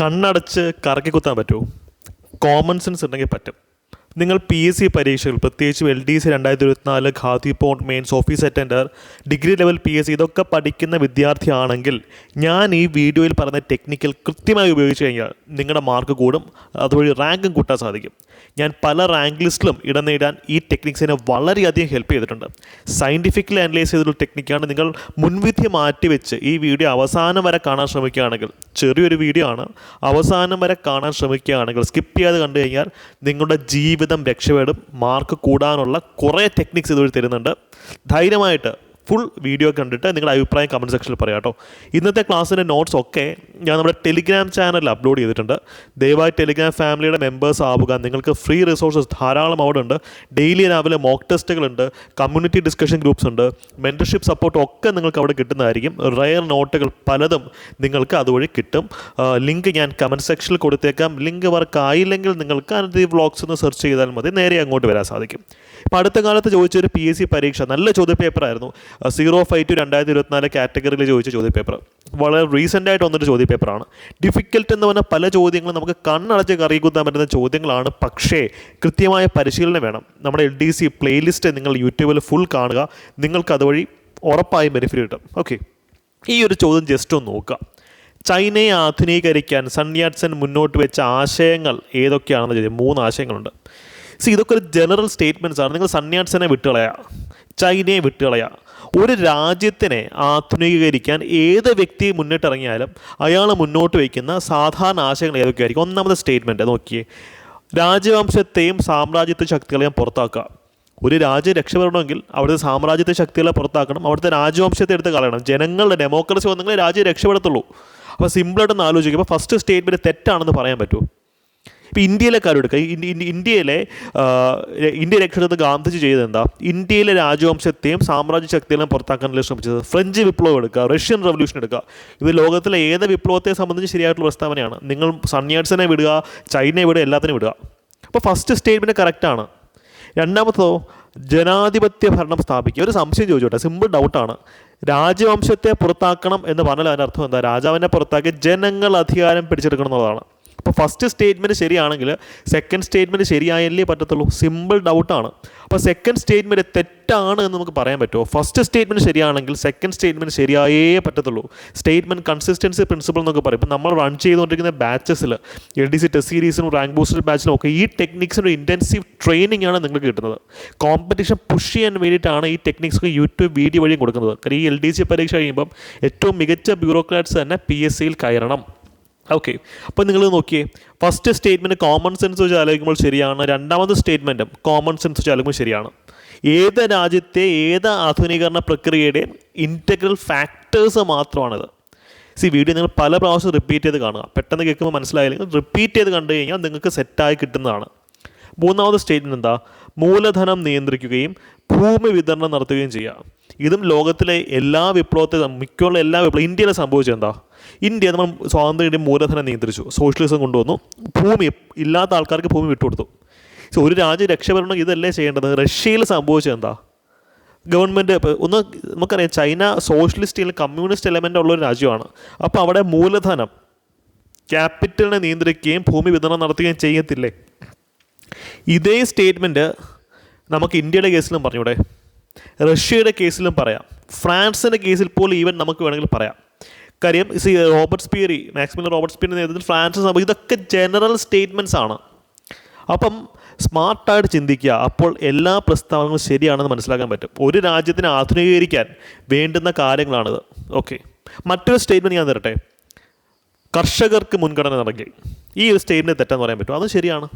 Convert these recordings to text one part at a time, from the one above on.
കണ്ണടച്ച് കറക്കി കുത്താൻ പറ്റുമോ കോമൺ സെൻസ് ഉണ്ടെങ്കിൽ പറ്റും. നിങ്ങൾ പി എസ് സി പരീക്ഷകൾ പ്രത്യേകിച്ചും എൽ ഡി സി രണ്ടായിരത്തി ഇരുപത്തിനാല് Khadi board mains office attendant degree level P S C ഇതൊക്കെ പഠിക്കുന്ന വിദ്യാർത്ഥിയാണെങ്കിൽ ഞാൻ ഈ വീഡിയോയിൽ പറഞ്ഞ ടെക്നിക്കൽ കൃത്യമായി ഉപയോഗിച്ച് കഴിഞ്ഞാൽ നിങ്ങളുടെ മാർക്ക് കൂടും. അതുവഴി റാങ്കും കൂട്ടാൻ സാധിക്കും. ഞാൻ പല റാങ്ക് ലിസ്റ്റിലും ഇടം നേടാൻ ഈ ടെക്നിക്സിനെ വളരെയധികം ഹെൽപ്പ് ചെയ്തിട്ടുണ്ട്. സയന്റിഫിക്കലി അനലൈസ് ചെയ്തൊരു ടെക്നിക്കാണ് നിങ്ങൾ മുൻവിധി മാറ്റിവെച്ച് ഈ വീഡിയോ അവസാനം വരെ കാണാൻ ശ്രമിക്കുകയാണെങ്കിൽ ചെറിയൊരു വീഡിയോ ആണ്. അവസാനം വരെ കാണാൻ ശ്രമിക്കുകയാണെങ്കിൽ സ്കിപ്പ് ചെയ്യാതെ കണ്ടു കഴിഞ്ഞാൽ നിങ്ങളുടെ ജീവിതം രക്ഷപ്പെടും മാർക്ക് കൂടാനുള്ള കുറേ ടെക്നിക്സ് ഇതുവഴി തരുന്നുണ്ട്. ധൈര്യമായിട്ട് ഫുൾ വീഡിയോ കണ്ടിട്ട് നിങ്ങളുടെ അഭിപ്രായം കമന്റ് സെക്ഷനിൽ പറയാം കേട്ടോ. ഇന്നത്തെ ക്ലാസ്സിന്റെ നോട്ട്സ് ഒക്കെ ഞാൻ നമ്മുടെ ടെലിഗ്രാം ചാനലിൽ അപ്ലോഡ് ചെയ്തിട്ടുണ്ട്. ദയവായി ടെലിഗ്രാം ഫാമിലിയുടെ മെമ്പേഴ്സ് ആവുക. നിങ്ങൾക്ക് ഫ്രീ റിസോഴ്സസ് ധാരാളം അവിടെ ഉണ്ട് ഡെയിലി രാവിലെ മോക്ക് ടെസ്റ്റുകളുണ്ട് കമ്മ്യൂണിറ്റി ഡിസ്കഷൻ ഗ്രൂപ്പ്സ് ഉണ്ട്. മെന്റർഷിപ്പ് സപ്പോർട്ട് ഒക്കെ നിങ്ങൾക്ക് അവിടെ കിട്ടുന്നതായിരിക്കും. റയർ നോട്ടുകൾ പലതും നിങ്ങൾക്ക് അതുവഴി കിട്ടും. ലിങ്ക് ഞാൻ കമന്റ് സെക്ഷനിൽ കൊടുത്തേക്കാം. ലിങ്ക് വർക്ക് ആയില്ലെങ്കിൽ നിങ്ങൾക്ക് അനധി വ്ളോഗ്സ് ഒന്ന് സെർച്ച് ചെയ്താൽ മതി. നേരെ അങ്ങോട്ട് വരാൻ സാധിക്കും. ഇപ്പം അടുത്ത കാലത്ത് ചോദിച്ചൊരു പി എസ് സി പരീക്ഷ നല്ല ചോദ്യപേപ്പറായിരുന്നു. സീറോ ഫൈവ് ടു രണ്ടായിരത്തി ഇരുപത്തിനാല് കാറ്റഗറിയിൽ ചോദിച്ച ചോദ്യപേപ്പർ. വളരെ റീസെന്റ് ആയിട്ട് വന്നൊരു ചോദ്യപേപ്പറാണ്. ഡിഫിക്കൽട്ട് എന്ന് പറഞ്ഞ പല ചോദ്യങ്ങളും നമുക്ക് കണ്ണടച്ച് കറികുത്താൻ പറ്റുന്ന ചോദ്യങ്ങളാണ്. പക്ഷേ കൃത്യമായ പരിശീലനം വേണം. നമ്മുടെ എൽ ഡി സി പ്ലേലിസ്റ്റ് നിങ്ങൾ യൂട്യൂബിൽ ഫുൾ കാണുക. നിങ്ങൾക്ക് അതുവഴി ഉറപ്പായും ബെനിഫിറ്റ് കിട്ടും. ഓക്കെ ഈ ഒരു ചോദ്യം ജസ്റ്റ് ഒന്ന് നോക്കുക. ചൈനയെ ആധുനീകരിക്കാൻ സൺയാറ്റ്സൻ മുന്നോട്ട് വെച്ച ആശയങ്ങൾ ഏതൊക്കെയാണെന്ന് ചോദിച്ചാൽ മൂന്ന് ആശയങ്ങളുണ്ട്. സി ഇതൊക്കെ ഒരു ജനറൽ സ്റ്റേറ്റ്മെന്റ്സ് ആണ്. നിങ്ങൾ സന്യാസിനെ വിട്ടുകളയാ. ചൈനയെ വിട്ടുകളയാ. ഒരു രാജ്യത്തിനെ ആധുനികീകരിക്കാൻ ഏത് വ്യക്തി മുന്നിട്ടിറങ്ങിയാലും അയാൾ മുന്നോട്ട് വയ്ക്കുന്ന സാധാരണ ആശയങ്ങൾ ഏതൊക്കെയായിരിക്കും? ഒന്നാമത്തെ സ്റ്റേറ്റ്മെന്റ് നോക്കിയേ. രാജവംശത്തെയും സാമ്രാജ്യത്തെ ശക്തികളെയും പുറത്താക്കുക. ഒരു രാജ്യം രക്ഷപ്പെടണമെങ്കിൽ അവിടുത്തെ സാമ്രാജ്യത്തെ ശക്തികളെ പുറത്താക്കണം. അവിടുത്തെ രാജവംശത്തെ എടുത്ത് കളയണം. ജനങ്ങളുടെ ഡെമോക്രസി വന്നെങ്കിൽ രാജ്യം രക്ഷപ്പെടത്തുള്ളൂ. അപ്പോൾ സിമ്പിളായിട്ടൊന്ന് ആലോചിക്കുമ്പോൾ ഫസ്റ്റ് സ്റ്റേറ്റ്മെന്റ് തെറ്റാണെന്ന് പറയാൻ പറ്റുമോ? ഇപ്പോൾ ഇന്ത്യയിലെ കാര്യം എടുക്കുക ഇന്ത്യ- ഇന്ത്യ- ഇന്ത്യയിലെ ഇന്ത്യ രക്ഷപ്പെടുന്ന ഗാന്ധിജി ചെയ്തത് എന്താ ഇന്ത്യയിലെ രാജവംശത്തെയും സാമ്രാജ്യ ശക്തികളെയും പുറത്താക്കാനല്ലേ ശ്രമിച്ചത്. ഫ്രഞ്ച് വിപ്ലവം എടുക്കുക റഷ്യൻ റവല്യൂഷൻ എടുക്കുക. ഇത് ലോകത്തിലെ ഏത് വിപ്ലവത്തെ സംബന്ധിച്ച് ശരിയായിട്ടുള്ള പ്രസ്താവനയാണ്? നിങ്ങൾ സന്യാസിനെ വിടുക ചൈനയെ വിടുക എല്ലാത്തിനും വിടുക. അപ്പോൾ ഫസ്റ്റ് സ്റ്റേറ്റ്മെന്റ് കറക്റ്റാണ് രണ്ടാമത്തതോ ജനാധിപത്യ ഭരണം സ്ഥാപിക്കുക. ഒരു സംശയം ചോദിച്ചോട്ടെ സിമ്പിൾ ഡൗട്ടാണ് രാജവംശത്തെ പുറത്താക്കണം എന്ന് പറഞ്ഞാൽ അതിന്റെ അർത്ഥം എന്താ? രാജാവിനെ പുറത്താക്കി ജനങ്ങൾ അധികാരം പിടിച്ചെടുക്കണം എന്നുള്ളതാണ്. അപ്പോൾ ഫസ്റ്റ് സ്റ്റേറ്റ്മെന്റ് ശരിയാണെങ്കിൽ സെക്കൻഡ് സ്റ്റേറ്റ്മെന്റ് ശരിയായല്ലേ പറ്റത്തുള്ളൂ. സിമ്പിൾ ഡൗട്ടാണ് അപ്പോൾ സെക്കൻഡ് സ്റ്റേറ്റ്മെന്റ് തെറ്റാണ് എന്ന് നമുക്ക് പറയാൻ പറ്റുമോ? ഫസ്റ്റ് സ്റ്റേറ്റ്മെന്റ് ശരിയാണെങ്കിൽ സെക്കൻഡ് സ്റ്റേറ്റ്മെന്റ് ശരിയായേ പറ്റത്തുള്ളൂ. സ്റ്റേറ്റ്മെന്റ് കൺസിസ്റ്റൻസി പ്രിൻസിപ്പിൾ എന്നൊക്കെ പറയും. ഇപ്പോൾ നമ്മൾ റൺ ചെയ്തുകൊണ്ടിരിക്കുന്ന ബാച്ചസിൽ എൽ ഡി സി ടെസ്റ്റ് സീരീസിനും റാങ്ക് ബൂസ്റ്റർ ബാച്ചിലും ഒക്കെ ഈ ടെക്നിക്സിന്റെ ഇന്റൻസീവ് ട്രെയിനിങ് ആണ് നിങ്ങൾക്ക് കിട്ടുന്നത്. കോമ്പറ്റീഷൻ പുഷ് ചെയ്യാൻ വേണ്ടിയിട്ടാണ് ഈ ടെക്നിക്സ് യൂട്യൂബ് വീഡിയോ വഴിയും കൊടുക്കുന്നത്. കാര്യം ഈ എൽ ഡി സി പരീക്ഷ കഴിയുമ്പം ഏറ്റവും മികച്ച ബ്യൂറോക്രാറ്റ്സ് തന്നെ പി എസ് സിയിൽ കയറണം. ഓക്കെ അപ്പോൾ നിങ്ങൾ നോക്കിയേ. ഫസ്റ്റ് സ്റ്റേറ്റ്മെന്റ് കോമൺ സെൻസ് വെച്ച് ആലോചിക്കുമ്പോൾ ശരിയാണ്. രണ്ടാമത്തെ സ്റ്റേറ്റ്മെന്റും കോമൺ സെൻസ് വെച്ച് ആലോചിക്കുമ്പോൾ ശരിയാണ്. ഏത് രാജ്യത്തെ ഏത് ആധുനീകരണ പ്രക്രിയയുടെയും ഇന്റഗ്രൽ ഫാക്ടേഴ്സ് മാത്രമാണിത്? സി വീഡിയോ നിങ്ങൾ പല പ്രാവശ്യം റിപ്പീറ്റ് ചെയ്ത് കാണുക. പെട്ടെന്ന് കേൾക്കുമ്പോൾ മനസ്സിലായില്ലെങ്കിൽ റിപ്പീറ്റ് ചെയ്ത് കണ്ടു കഴിഞ്ഞാൽ നിങ്ങൾക്ക് സെറ്റായി കിട്ടുന്നതാണ്. മൂന്നാമത് സ്റ്റേറ്റ്മെന്റ് എന്താ? മൂലധനം നിയന്ത്രിക്കുകയും ഭൂമി വിതരണം നടത്തുകയും ചെയ്യുക ഇതും ലോകത്തിലെ എല്ലാ വിപ്ലവത്തെ മിക്കുള്ള എല്ലാ വിപ്ലവം ഇന്ത്യയിൽ സംഭവിച്ചത് എന്താ? ഇന്ത്യ നമ്മൾ സ്വാതന്ത്ര്യം മൂലധനം നിയന്ത്രിച്ചു. സോഷ്യലിസം കൊണ്ടുവന്നു. ഭൂമി ഇല്ലാത്ത ആൾക്കാർക്ക് ഭൂമി വിട്ടുകൊടുത്തു. സോ ഒരു രാജ്യം രക്ഷപ്പെടണമെങ്കിൽ ഇതല്ലേ ചെയ്യേണ്ടത്? റഷ്യയിൽ സംഭവിച്ചത് എന്താ? ഗവൺമെന്റ് ഒന്ന് നമുക്കറിയാം ചൈന സോഷ്യലിസ്റ്റ് അല്ലെങ്കിൽ കമ്മ്യൂണിസ്റ്റ് എലമെന്റ് ഉള്ള ഒരു രാജ്യമാണ്. അപ്പോൾ അവിടെ മൂലധനം ക്യാപിറ്റലിനെ നിയന്ത്രിക്കുകയും ഭൂമി വിതരണം നടത്തുകയും ചെയ്യത്തില്ലേ? ഇതേ സ്റ്റേറ്റ്മെന്റ് നമുക്ക് ഇന്ത്യയുടെ കേസിലും പറഞ്ഞൂടെ. റഷ്യയുടെ കേസിലും പറയാം. ഫ്രാൻസിന്റെ കേസിൽ പോലും ഈവൻ നമുക്ക് വേണമെങ്കിൽ പറയാം. കാര്യം സി റോബർട്ട് സ്പിയറി മാക്സിമം റോബർട്ട് സ്പിയറിന്റെ നേതൃത്വത്തിൽ ഫ്രാൻസ് സംഭവം ഇതൊക്കെ ജനറൽ സ്റ്റേറ്റ്മെന്റ്സ് ആണ്. അപ്പം സ്മാർട്ടായിട്ട് ചിന്തിക്കുക. അപ്പോൾ എല്ലാ പ്രസ്താവനകളും ശരിയാണെന്ന് മനസ്സിലാക്കാൻ പറ്റും. ഒരു രാജ്യത്തിനെ ആധുനീകരിക്കാൻ വേണ്ടുന്ന കാര്യങ്ങളാണിത്. ഓക്കെ മറ്റൊരു സ്റ്റേറ്റ്മെന്റ് ഞാൻ തരട്ടെ. കർഷകർക്ക് മുൻഗണന നൽകി. ഈ ഒരു സ്റ്റേറ്റ്മെന്റ് തെറ്റാന്ന് പറയാൻ പറ്റും അത് ശരിയാണ്.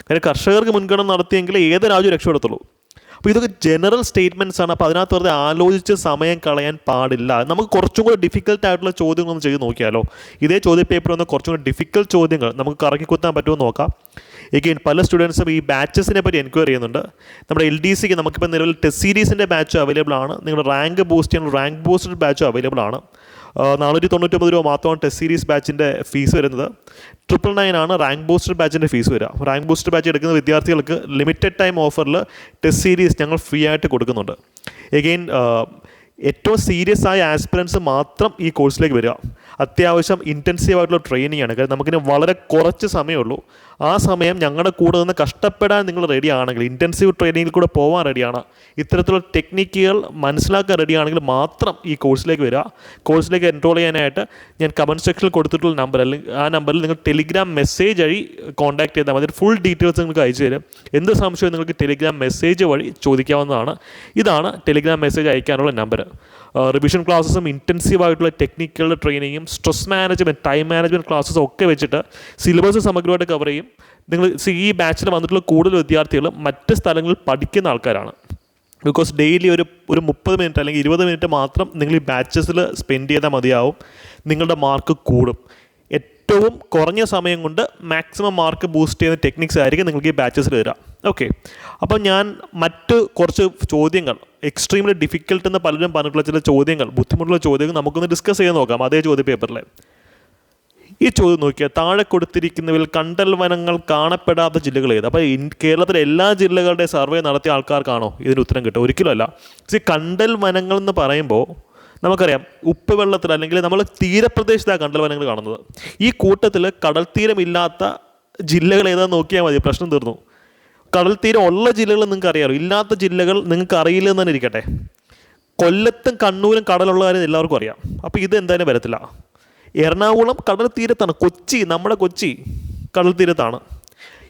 കാര്യം കർഷകർക്ക് മുൻഗണന നടത്തിയെങ്കിൽ ഏത് രാജ്യവും രക്ഷപ്പെടത്തുള്ളൂ. അപ്പോൾ ഇതൊക്കെ ജനറൽ സ്റ്റേറ്റ്മെന്റ്സ് ആണ്. അപ്പോൾ അതിനകത്ത് വെറുതെ ആലോചിച്ച് സമയം കളയാൻ പാടില്ല. നമുക്ക് കുറച്ചും കൂടെ ഡിഫിക്കൽട്ട് ആയിട്ടുള്ള ചോദ്യങ്ങൾ ഒന്ന് ചെയ്ത് നോക്കിയാലോ? ഇതേ ചോദ്യ പേപ്പർ ഒന്ന് കുറച്ചും കൂടെ ഡിഫിക്കൽട്ട് ചോദ്യങ്ങൾ നമുക്ക് കറക്കി കുത്താൻ പറ്റുമോ എന്ന് നോക്കാം. എഗെയിൻ പല സ്റ്റുഡൻസും ഈ ബാച്ചസിനെ പറ്റി എൻക്വയറി ചെയ്യുന്നുണ്ട്. നമ്മുടെ എൽ ഡി സിക്ക് നമുക്കിപ്പോൾ നിലവിൽ ടെസ്റ്റ് സീരീസിന്റെ ബാച്ച് അവൈലബിൾ ആണ്. നിങ്ങളുടെ റാങ്ക് ബൂസ്റ്റ് ചെയ്യാൻ റാങ്ക് ബൂസ്റ്റഡ് ബാച്ച് അവൈലബിൾ ആണ്. നാനൂറ്റി തൊണ്ണൂറ്റൊമ്പത് രൂപ മാത്രമാണ് ടെസ്റ്റ് സീരീസ് ബാച്ചിന്റെ ഫീസ് വരുന്നത്. ട്രിപ്പിൾ നയൻ ആണ് റാങ്ക് ബൂസ്റ്റർ ബാച്ചിന്റെ ഫീസ് വരിക. റാങ്ക് ബൂസ്റ്റർ ബാച്ച് എടുക്കുന്ന വിദ്യാർത്ഥികൾക്ക് ലിമിറ്റഡ് ടൈം ഓഫറിൽ ടെസ്റ്റ് സീരീസ് ഞങ്ങൾ ഫ്രീ ആയിട്ട് കൊടുക്കുന്നുണ്ട്. എഗെയിൻ ഏറ്റവും സീരിയസ് ആയ ആസ്പിറൻസ് മാത്രം ഈ കോഴ്സിലേക്ക് വരിക. അത്യാവശ്യം ഇന്റൻസീവ് ആയിട്ടുള്ള ട്രെയിനിങ് ആണ്. കാര്യം നമുക്കിന് വളരെ കുറച്ച് സമയമുള്ളൂ ആ സമയം ഞങ്ങളുടെ കൂടെ നിന്ന് കഷ്ടപ്പെടാൻ നിങ്ങൾ റെഡിയാണെങ്കിൽ ഇന്റൻസീവ് ട്രെയിനിങ്ങിൽ കൂടെ പോകാൻ റെഡിയാണ് ഇത്തരത്തിലുള്ള ടെക്നിക്കുകൾ മനസ്സിലാക്കാൻ റെഡിയാണെങ്കിൽ മാത്രം ഈ കോഴ്സിലേക്ക് വരിക കോഴ്സിലേക്ക് എൻറോൾ ചെയ്യാനായിട്ട് ഞാൻ കമന്റ് സെക്ഷനിൽ കൊടുത്തിട്ടുള്ള നമ്പർ അല്ലെങ്കിൽ ആ നമ്പറിൽ നിങ്ങൾ ടെലിഗ്രാം മെസ്സേജ് വഴി കോൺടാക്ട് ചെയ്താൽ മതി. ഫുൾ ഡീറ്റെയിൽസ് നിങ്ങൾക്ക് അയച്ചു തരും. എന്ത് സംശയവും നിങ്ങൾക്ക് ടെലിഗ്രാം മെസ്സേജ് വഴി ചോദിക്കാവുന്നതാണ്. ഇതാണ് ടെലിഗ്രാം മെസ്സേജ് അയക്കാനുള്ള നമ്പർ റിവിഷൻ ക്ലാസ്സസും ഇന്റൻസീവ് ആയിട്ടുള്ള ടെക്നിക്കൽ ട്രെയിനിങ്ങും സ്ട്രെസ് മാനേജ്മെന്റ് ടൈം മാനേജ്മെന്റ് ക്ലാസ്സസും ഒക്കെ വെച്ചിട്ട് സിലബസ് സമഗ്രമായിട്ട് കവർ ചെയ്യും. നിങ്ങൾ ഈ ബാച്ചിൽ വന്നിട്ടുള്ള കൂടുതൽ വിദ്യാർത്ഥികൾ മറ്റ് സ്ഥലങ്ങളിൽ പഠിക്കുന്ന ആൾക്കാരാണ്. ബിക്കോസ് ഡെയിലി ഒരു ഒരു മുപ്പത് മിനിറ്റ് അല്ലെങ്കിൽ ഇരുപത് മിനിറ്റ് മാത്രം നിങ്ങൾ ഈ ബാച്ചസിൽ സ്പെൻഡ് ചെയ്താൽ മതിയാവും. നിങ്ങളുടെ മാർക്ക് കൂടും. ഏറ്റവും കുറഞ്ഞ സമയം കൊണ്ട് മാക്സിമം മാർക്ക് ബൂസ്റ്റ് ചെയ്യുന്ന ടെക്നിക്സ് ആയിരിക്കും നിങ്ങൾക്ക് ഈ ബാച്ചസിൽ വരിക. ഓക്കെ അപ്പോൾ ഞാൻ മറ്റ് കുറച്ച് ചോദ്യങ്ങൾ എക്സ്ട്രീംലി ഡിഫിക്കൽട്ട് എന്ന് പലരും പറഞ്ഞിട്ടുള്ള ചില ചോദ്യങ്ങൾ ബുദ്ധിമുട്ടുള്ള ചോദ്യങ്ങൾ നമുക്കൊന്ന് ഡിസ്കസ് ചെയ്ത് നോക്കാം അതേ ചോദ്യ പേപ്പറിൽ ഈ ചോദ്യം നോക്കിയാൽ താഴെ കൊടുത്തിരിക്കുന്നതിൽ കണ്ടൽ വനങ്ങൾ കാണപ്പെടാത്ത ജില്ലകൾ ഏത്? അപ്പോൾ കേരളത്തിലെ എല്ലാ ജില്ലകളുടെ സർവേ നടത്തിയ ആൾക്കാർക്കാണോ ഇതിന് ഉത്തരം കിട്ടുക ഒരിക്കലുമല്ല പക്ഷേ കണ്ടൽ വനങ്ങൾ എന്ന് പറയുമ്പോൾ നമുക്കറിയാം ഉപ്പ് വെള്ളത്തിൽ അല്ലെങ്കിൽ നമ്മൾ തീരപ്രദേശത്താണ് കണ്ടൽ വനങ്ങൾ കാണുന്നത്. ഈ കൂട്ടത്തിൽ കടൽ തീരമില്ലാത്ത ജില്ലകൾ ഏതാണെന്ന് നോക്കിയാൽ മതി പ്രശ്നം തീർന്നു. കടൽ തീരം ഉള്ള ജില്ലകൾ നിങ്ങൾക്ക് അറിയാമോ ഇല്ലാത്ത ജില്ലകൾ നിങ്ങൾക്ക് അറിയില്ലെന്ന് തന്നെ ഇരിക്കട്ടെ. കൊല്ലത്തും കണ്ണൂരും കടലുള്ള കാര്യം എല്ലാവർക്കും അറിയാം. അപ്പോൾ ഇത് എന്തായാലും വരത്തില്ല. എറണാകുളം കടൽ തീരത്താണ്. കൊച്ചി നമ്മുടെ കൊച്ചി കടൽ തീരത്താണ്.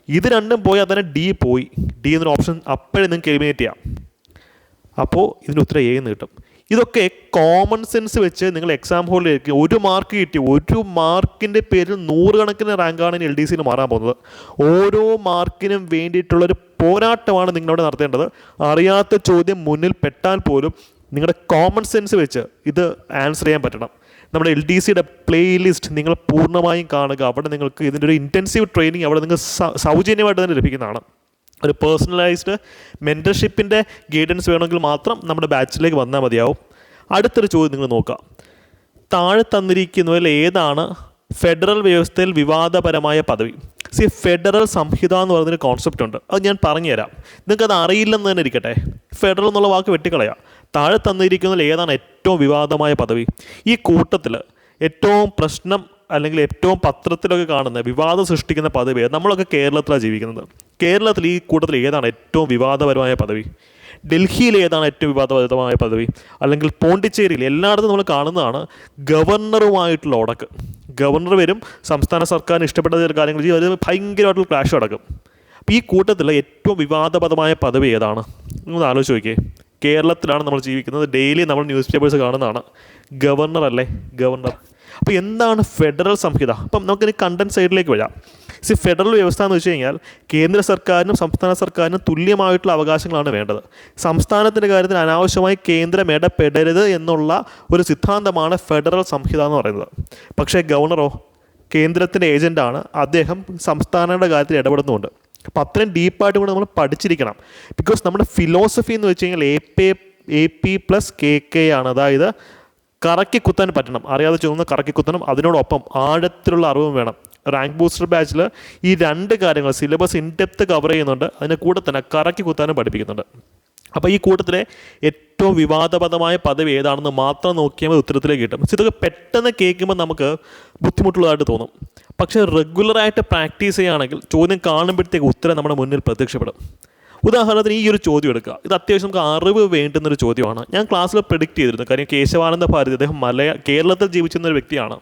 ഇത് രണ്ടും പോയി തന്നെ ഡി പോയി. ഡി എന്നൊരു ഓപ്ഷൻ അപ്പോഴേ നിങ്ങൾക്ക് എലിമിനേറ്റ് ചെയ്യാം. അപ്പോൾ ഇതിന് ഉത്തരം എ എന്ന് കിട്ടും. ഇതൊക്കെ കോമൺ സെൻസ് വെച്ച് നിങ്ങൾ എക്സാം ഹോളിലേക്ക് ഒരു മാർക്ക് കിട്ടി ഒരു മാർക്കിന്റെ പേരിൽ നൂറുകണക്കിന് റാങ്കാണ് എൽ ഡി സിയിൽ മാറാൻ പോകുന്നത്. ഓരോ മാർക്കിനും വേണ്ടിയിട്ടുള്ളൊരു പോരാട്ടമാണ് നിങ്ങളോട് നടത്തേണ്ടത്. അറിയാത്ത ചോദ്യം മുന്നിൽ പെട്ടാൽ പോലും നിങ്ങളുടെ കോമൺ സെൻസ് വെച്ച് ഇത് ആൻസർ ചെയ്യാൻ പറ്റണം. നമ്മുടെ എൽ ഡി സിയുടെ പ്ലേലിസ്റ്റ് നിങ്ങൾ പൂർണമായും കാണുക. അവിടെ നിങ്ങൾക്ക് ഇതിന്റെ ഒരു ഇന്റൻസീവ് ട്രെയിനിങ് അവിടെ നിങ്ങൾക്ക് സൗജന്യമായിട്ട് തന്നെ ലഭിക്കുന്നതാണ്. ഒരു പേഴ്സണലൈസ്ഡ് മെന്റർഷിപ്പിന്റെ ഗൈഡൻസ് വേണമെങ്കിൽ മാത്രം നമ്മുടെ ബാച്ചിലേക്ക് വന്നാൽ മതിയാവും. അടുത്തൊരു ചോദ്യം നിങ്ങൾ നോക്കാം. താഴെ തന്നിരിക്കുന്നതിൽ ഏതാണ് ഫെഡറൽ വ്യവസ്ഥയിൽ വിവാദപരമായ പദവി? സി ഫെഡറൽ സംഹിത എന്ന് പറയുന്നൊരു കോൺസെപ്റ്റ് ഉണ്ട്. അത് ഞാൻ പറഞ്ഞുതരാം. നിങ്ങൾക്കത് അറിയില്ലെന്ന് തന്നെ ഇരിക്കട്ടെ. ഫെഡറൽ എന്നുള്ള വാക്ക് വെട്ടിക്കളയാം. താഴെ തന്നിരിക്കുന്നതിൽ ഏതാണ് ഏറ്റവും വിവാദമായ പദവി? ഈ കൂട്ടത്തിൽ ഏറ്റവും പ്രശ്നം അല്ലെങ്കിൽ ഏറ്റവും പത്രത്തിലൊക്കെ കാണുന്ന വിവാദം സൃഷ്ടിക്കുന്ന പദവി നമ്മളൊക്കെ കേരളത്തിലാണ് ജീവിക്കുന്നത്. കേരളത്തിൽ ഈ കൂട്ടത്തിൽ ഏതാണ് ഏറ്റവും വിവാദപരമായ പദവി? ഡൽഹിയിൽ ഏതാണ് ഏറ്റവും വിവാദപരമായ പദവി? അല്ലെങ്കിൽ പോണ്ടിച്ചേരിയിൽ എല്ലായിടത്തും നമ്മൾ കാണുന്നതാണ് ഗവർണറുമായിട്ടുള്ള ഉടക്ക്. ഗവർണർ വരും സംസ്ഥാന സർക്കാരിന് ഇഷ്ടപ്പെട്ട ചില കാര്യങ്ങൾ ചെയ്യും അത് ഭയങ്കരമായിട്ടുള്ള ക്ലാഷ് നടക്കും. അപ്പോൾ ഈ കൂട്ടത്തിലെ ഏറ്റവും വിവാദപരമായ പദവി ഏതാണ്? ഒന്ന് ആലോചിച്ച് നോക്കിയേ. കേരളത്തിലാണ് നമ്മൾ ജീവിക്കുന്നത്. ഡെയിലി നമ്മൾ ന്യൂസ് പേപ്പേഴ്സ് കാണുന്നതാണ്. ഗവർണർ അല്ലേ ഗവർണർ. അപ്പോൾ എന്താണ് ഫെഡറൽ സംഹിത? അപ്പം നമുക്കിനി കണ്ടന്റ് സൈഡിലേക്ക് വരാം. സി ഫെഡറൽ വ്യവസ്ഥ എന്ന് വെച്ച് കഴിഞ്ഞാൽ കേന്ദ്ര സർക്കാരിനും സംസ്ഥാന സർക്കാരിനും തുല്യമായിട്ടുള്ള അവകാശങ്ങളാണ് വേണ്ടത്. സംസ്ഥാനത്തിന്റെ കാര്യത്തിൽ അനാവശ്യമായി കേന്ദ്രം ഇടപെടരുത് എന്നുള്ള ഒരു സിദ്ധാന്തമാണ് ഫെഡറൽ സംഹിത എന്ന് പറയുന്നത്. പക്ഷേ ഗവർണറോ കേന്ദ്രത്തിന്റെ ഏജന്റാണ് അദ്ദേഹം സംസ്ഥാനങ്ങളുടെ കാര്യത്തിൽ ഇടപെടുന്നുണ്ട്. അപ്പോൾ അത്രയും ഡീപ്പായിട്ട് കൂടെ നമ്മൾ പഠിച്ചിരിക്കണം. ബിക്കോസ് നമ്മുടെ ഫിലോസഫി എന്ന് വെച്ച് കഴിഞ്ഞാൽ A P A P plus K K ആണ്. അതായത് കറക്കി കുത്താൻ പറ്റണം. അറിയാതെ ചോദിക്കുന്ന കറക്കി കുത്തണം അതിനോടൊപ്പം ആഴത്തിലുള്ള അറിവും വേണം. റാങ്ക് ബൂസ്റ്റർ ബാച്ചിൽ ഈ രണ്ട് കാര്യങ്ങൾ സിലബസ് ഇൻഡെപ്ത് കവർ ചെയ്യുന്നുണ്ട്. അതിന്റെ കൂടെ തന്നെ കറക്കി കുത്താനും പഠിപ്പിക്കുന്നുണ്ട്. അപ്പോൾ ഈ കൂട്ടത്തിലെ ഏറ്റവും വിവാദപരമായ പദവി ഏതാണെന്ന് മാത്രം നോക്കിയാൽ മതി ഉത്തരത്തിലേക്ക് കിട്ടും. ഇതൊക്കെ പെട്ടെന്ന് കേൾക്കുമ്പോൾ നമുക്ക് ബുദ്ധിമുട്ടുള്ളതായിട്ട് തോന്നും. പക്ഷേ റെഗുലറായിട്ട് പ്രാക്ടീസ് ചെയ്യുകയാണെങ്കിൽ ചോദ്യം കാണുമ്പോഴത്തേക്ക് ഉത്തരം നമ്മുടെ മുന്നിൽ പ്രത്യക്ഷപ്പെടും. ഉദാഹരണത്തിന് ഈ ഒരു ചോദ്യം എടുക്കുക. ഇത് അത്യാവശ്യം നമുക്ക് അറിവ് വേണ്ടുന്നൊരു ചോദ്യമാണ്. ഞാൻ ക്ലാസ്സിൽ പ്രെഡിക്റ്റ് ചെയ്തിരുന്നു. കാര്യം കേശവാനന്ദ ഭാരതി അദ്ദേഹം മലയ കേരളത്തിൽ ജീവിച്ചിരുന്ന ഒരു വ്യക്തിയാണ്.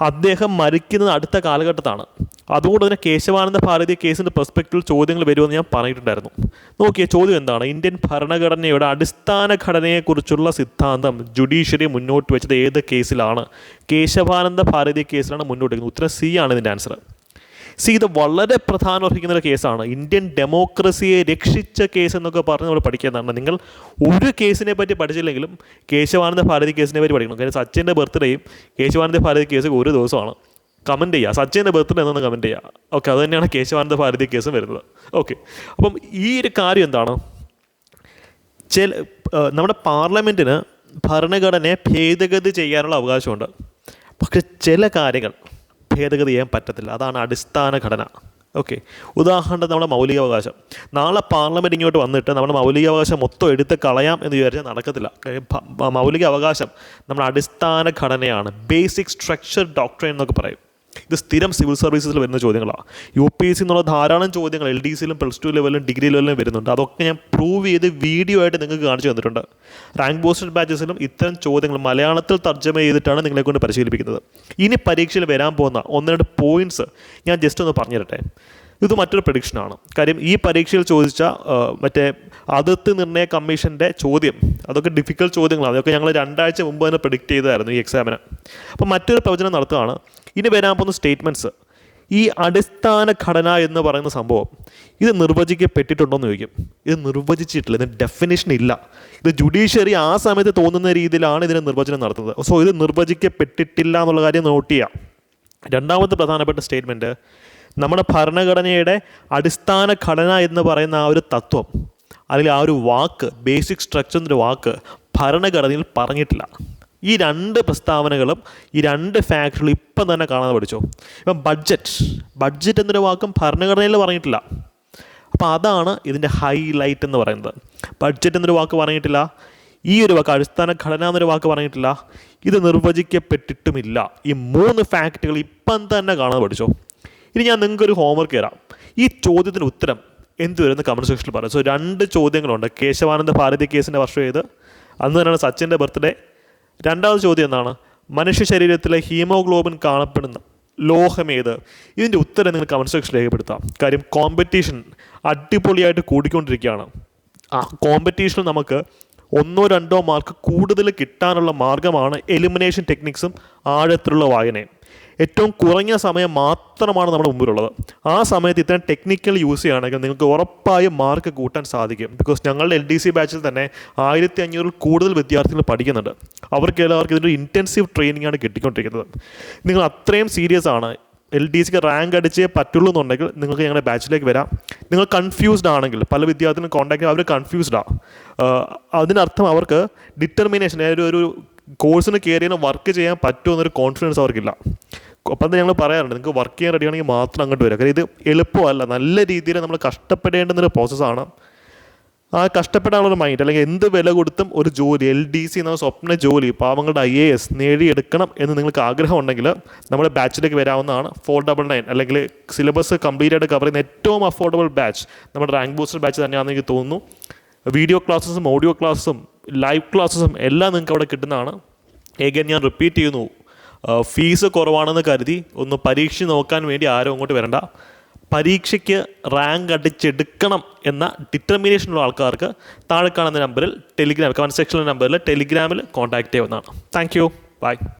അദ്ദേഹം മരിക്കുന്നത് അടുത്ത കാലഘട്ടത്താണ്. അതുകൊണ്ട് തന്നെ കേശവാനന്ദ ഭാരതി കേസിന്റെ പെർസ്പെക്റ്റീവിൽ ചോദ്യങ്ങൾ വരുമെന്ന് ഞാൻ പറഞ്ഞിട്ടുണ്ടായിരുന്നു. നോക്കിയ ചോദ്യം എന്താണ്? ഇന്ത്യൻ ഭരണഘടനയുടെ അടിസ്ഥാന ഘടനയെക്കുറിച്ചുള്ള സിദ്ധാന്തം ജുഡീഷ്യറി മുന്നോട്ട് വെച്ചത് ഏത് കേസിലാണ്? കേശവാനന്ദ ഭാരതി കേസിലാണ് മുന്നോട്ട് വെക്കുന്നത്. ഉത്തരം സി ആണ് ഇതിന്റെ ആൻസർ സി ഇത് വളരെ പ്രധാനം അർഹിക്കുന്ന ഒരു കേസാണ്. ഇന്ത്യൻ ഡെമോക്രസിയെ രക്ഷിച്ച കേസ് എന്നൊക്കെ പറഞ്ഞ് നമ്മൾ പഠിക്കുന്നതാണ്. നിങ്ങൾ ഒരു കേസിനെ പറ്റി പഠിച്ചില്ലെങ്കിലും കേശവാനന്ദ ഭാരതി കേസിനെ പറ്റി പഠിക്കണം. കാര്യം സച്ചിന്റെ ബർത്ത്ഡേയും കേശവാനന്ദ ഭാരതി കേസ് ഒരു ദിവസമാണ്. കമന്റ് ചെയ്യുക സച്ചിന്റെ ബർത്ത്ഡേ എന്നൊന്ന് കമന്റ് ചെയ്യുക ഓക്കെ അത് തന്നെയാണ് കേശവാനന്ദ ഭാരതി കേസും വരുന്നത്. ഓക്കെ അപ്പം ഈ ഒരു കാര്യം എന്താണ്? ചില നമ്മുടെ പാർലമെന്റിന് ഭരണഘടനയെ ഭേദഗതി ചെയ്യാനുള്ള അവകാശമുണ്ട്. പക്ഷെ ചില കാര്യങ്ങൾ ഭേദഗതി ചെയ്യാൻ പറ്റത്തില്ല. അതാണ് അടിസ്ഥാന ഘടന. ഓക്കെ ഉദാഹരണത്തിന് നമ്മുടെ മൗലികാവകാശം. നാളെ പാർലമെന്റ് ഇങ്ങോട്ട് വന്നിട്ട് നമ്മുടെ മൗലികാവകാശം മൊത്തം എടുത്ത് കളയാം എന്ന് വിചാരിച്ചാൽ നടക്കത്തില്ല. മൗലികാവകാശം നമ്മുടെ അടിസ്ഥാന ഘടനയാണ്. ബേസിക് സ്ട്രക്ചർ ഡോക്ടർ എന്നൊക്കെ പറയും. ഇത് സ്ഥിരം സിവിൽ സർവീസസിൽ വരുന്ന ചോദ്യങ്ങളാണ്. യു പി എസ് സി എന്നുള്ള ധാരാളം ചോദ്യങ്ങൾ എൽ ഡി സിയിലും പ്ലസ് ടു ലെവലിലും ഡിഗ്രി ലെവലിലും വരുന്നുണ്ട്. അതൊക്കെ ഞാൻ പ്രൂവ് ചെയ്ത് വീഡിയോ ആയിട്ട് നിങ്ങൾക്ക് കാണിച്ചു തന്നിട്ടുണ്ട്. റാങ്ക് പോസ്റ്റഡ് ബാച്ചസിലും ഇത്തരം ചോദ്യങ്ങൾ മലയാളത്തിൽ തർജമ ചെയ്തിട്ടാണ് നിങ്ങളെ കൊണ്ട് പരിശീലിപ്പിക്കുന്നത്. ഇനി പരീക്ഷയിൽ വരാൻ പോകുന്ന ഒന്ന് രണ്ട് പോയിന്റ്സ് ഞാൻ ജസ്റ്റ് ഒന്ന് പറഞ്ഞു തരട്ടെ ഇത് മറ്റൊരു പ്രഡിക്ഷനാണ് കാര്യം ഈ പരീക്ഷയിൽ ചോദിച്ച മറ്റേ അതിർത്തി നിർണയ കമ്മീഷന്റെ ചോദ്യം അതൊക്കെ ഡിഫിക്കൽട്ട് ചോദ്യങ്ങളാണ്. അതൊക്കെ ഞങ്ങൾ രണ്ടാഴ്ച മുമ്പ് തന്നെ പ്രിഡിക്റ്റ് ചെയ്തതായിരുന്നു ഈ എക്സാമിന് അപ്പോൾ മറ്റൊരു പ്രവചനം നടത്തുകയാണ് ഇനി വരാൻ പോകുന്ന സ്റ്റേറ്റ്മെന്റ്സ് ഈ അടിസ്ഥാന ഘടന എന്ന് പറയുന്ന സംഭവം ഇത് നിർവചിക്കപ്പെട്ടിട്ടുണ്ടോ എന്ന് ചോദിക്കും. ഇത് നിർവചിച്ചിട്ടില്ല ഇതിന് ഡെഫിനേഷൻ ഇല്ല. ഇത് ജുഡീഷ്യറി ആ സമയത്ത് തോന്നുന്ന രീതിയിലാണ് ഇതിനെ നിർവചനം നടത്തുന്നത്. സോ ഇത് നിർവചിക്കപ്പെട്ടിട്ടില്ല എന്നുള്ള കാര്യം നോട്ട് ചെയ്യാം. രണ്ടാമത്തെ പ്രധാനപ്പെട്ട സ്റ്റേറ്റ്മെന്റ് നമ്മുടെ ഭരണഘടനയുടെ അടിസ്ഥാന ഘടന എന്ന് പറയുന്ന ആ ഒരു തത്വം അല്ലെങ്കിൽ ആ ഒരു വാക്ക് ബേസിക് സ്ട്രക്ചർ എന്നൊരു വാക്ക് ഭരണഘടനയിൽ പറഞ്ഞിട്ടില്ല. ഈ രണ്ട് പ്രസ്താവനകളും ഈ രണ്ട് ഫാക്ടറുകളും ഇപ്പം തന്നെ കാണാതെ പഠിച്ചോ? ഇപ്പം ബഡ്ജറ്റ് ബഡ്ജറ്റ് എന്നൊരു വാക്കും ഭരണഘടനയിൽ പറഞ്ഞിട്ടില്ല. അപ്പോൾ അതാണ് ഇതിന്റെ ഹൈലൈറ്റ് എന്ന് പറയുന്നത്. ബഡ്ജറ്റ് എന്നൊരു വാക്ക് പറഞ്ഞിട്ടില്ല ഈ ഒരു വാക്ക് അടിസ്ഥാന ഘടന എന്നൊരു വാക്ക് പറഞ്ഞിട്ടില്ല ഇത് നിർവചിക്കപ്പെട്ടിട്ടുമില്ല. ഈ മൂന്ന് ഫാക്റ്റുകൾ ഇപ്പം തന്നെ കാണാതെ പഠിച്ചോ? ഇനി ഞാൻ നിങ്ങൾക്കൊരു ഹോംവർക്ക് തരാം. ഈ ചോദ്യത്തിന് ഉത്തരം എന്ത് വരുന്ന കമന്റ് സെക്ഷനിൽ പറയാം സോ രണ്ട് ചോദ്യങ്ങളുണ്ട്. കേശവാനന്ദ ഭാരതി കേസിന്റെ വർഷം ഏത്? അന്ന് തന്നെയാണ് സച്ചിന്റെ ബർത്ത്ഡേ രണ്ടാമത് ചോദ്യം എന്താണ്? മനുഷ്യ ശരീരത്തിലെ ഹീമോഗ്ലോബിൻ കാണപ്പെടുന്ന ലോഹമേത്? ഇതിന്റെ ഉത്തരം നിങ്ങൾ കമന്റ് സെക്ഷൻ രേഖപ്പെടുത്താം. കാര്യം കോമ്പറ്റീഷൻ അടിപൊളിയായിട്ട് കൂടിക്കൊണ്ടിരിക്കുകയാണ്. ആ കോമ്പറ്റീഷനിൽ നമുക്ക് ഒന്നോ രണ്ടോ മാർക്ക് കൂടുതൽ കിട്ടാനുള്ള മാർഗമാണ് എലിമിനേഷൻ ടെക്നിക്സും ആഴത്തിലുള്ള വായനയും. ഏറ്റവും കുറഞ്ഞ സമയം മാത്രമാണ് നമ്മുടെ മുമ്പിലുള്ളത്. ആ സമയത്ത് ഇത്തരം ടെക്നിക്കൽ യൂസ് ചെയ്യുകയാണെങ്കിൽ നിങ്ങൾക്ക് ഉറപ്പായും മാർക്ക് കൂട്ടാൻ സാധിക്കും. ബിക്കോസ് ഞങ്ങളുടെ എൽ ഡി സി ബാച്ചിൽ തന്നെ ആയിരത്തി അഞ്ഞൂറിൽ കൂടുതൽ വിദ്യാർത്ഥികൾ പഠിക്കുന്നുണ്ട്. അവർക്ക് എല്ലാവർക്കും ഇതിന്റെ ഇന്റൻസീവ് ട്രെയിനിങ് ആണ് കിട്ടിക്കൊണ്ടിരിക്കുന്നത്. നിങ്ങൾ അത്രയും സീരിയസ് ആണ്. എൽ ഡി സിക്ക് റാങ്ക് അടിച്ചേ പറ്റുള്ളൂ എന്നുണ്ടെങ്കിൽ നിങ്ങൾക്ക് ഞങ്ങളുടെ ബാച്ചിലേക്ക് വരാം. നിങ്ങൾ കൺഫ്യൂസ്ഡ് ആണെങ്കിൽ പല വിദ്യാർത്ഥികളും കോൺടാക്ട് അവർ കൺഫ്യൂസ്ഡാണ് അതിനർത്ഥം അവർക്ക് ഡിറ്റർമിനേഷൻ ഒരു കോഴ്സിന് കയറിയാൽ വർക്ക് ചെയ്യാൻ പറ്റുമെന്നൊരു കോൺഫിഡൻസ് അവർക്കില്ല. അപ്പം ഞങ്ങൾ പറയാറുണ്ട് നിങ്ങൾക്ക് വർക്ക് ചെയ്യാൻ റെഡി ആണെങ്കിൽ മാത്രം അങ്ങോട്ട് വരിക. കാര്യം ഇത് എളുപ്പമല്ല. നല്ല രീതിയിൽ നമ്മൾ കഷ്ടപ്പെടേണ്ടുന്നൊരു പ്രോസസ്സാണ് ആ കഷ്ടപ്പെടാനുള്ളൊരു മൈൻഡ് അല്ലെങ്കിൽ എന്ത് വില കൊടുത്തും ഒരു ജോലി എൽ ഡി സി എന്ന സ്വപ്ന ജോലി പാവങ്ങളുടെ ഐ എ എസ് നേടിയെടുക്കണം എന്ന് നിങ്ങൾക്ക് ആഗ്രഹം ഉണ്ടെങ്കിൽ നമ്മുടെ ബാച്ചിലേക്ക് വരാവുന്നതാണ്. ഫോർ ഡബിൾ നയൻ അല്ലെങ്കിൽ സിലബസ് കംപ്ലീറ്റ് ആയിട്ട് കവർ ചെയ്യുന്ന ഏറ്റവും അഫോർഡബിൾ ബാച്ച് നമ്മുടെ റാങ്ക് ബൂസ്റ്റർ ബാച്ച് തന്നെയാണെന്ന് എനിക്ക് തോന്നുന്നു. വീഡിയോ ക്ലാസ്സും ഓഡിയോ ക്ലാസ്സും ലൈവ് ക്ലാസ്സും എല്ലാം നിങ്ങൾക്ക് അവിടെ കിട്ടുന്നതാണ്. ഏകൻ ഞാൻ റിപ്പീറ്റ് ചെയ്യുന്നു. ഫീസ് കുറവാണെന്ന് കരുതി ഒന്ന് പരീക്ഷ നോക്കാൻ വേണ്ടി ആരും അങ്ങോട്ട് വരണ്ട. പരീക്ഷയ്ക്ക് റാങ്ക് അടിച്ചെടുക്കണം എന്ന ഡിറ്റർമിനേഷനുള്ള ആൾക്കാർക്ക് താഴെ കാണുന്ന നമ്പറിൽ ടെലിഗ്രാം കമന്റ് സെക്ഷനിലെ നമ്പറിൽ ടെലിഗ്രാമിൽ കോൺടാക്റ്റ് ചെയ്യാവുന്നതാണ്. Thank you bye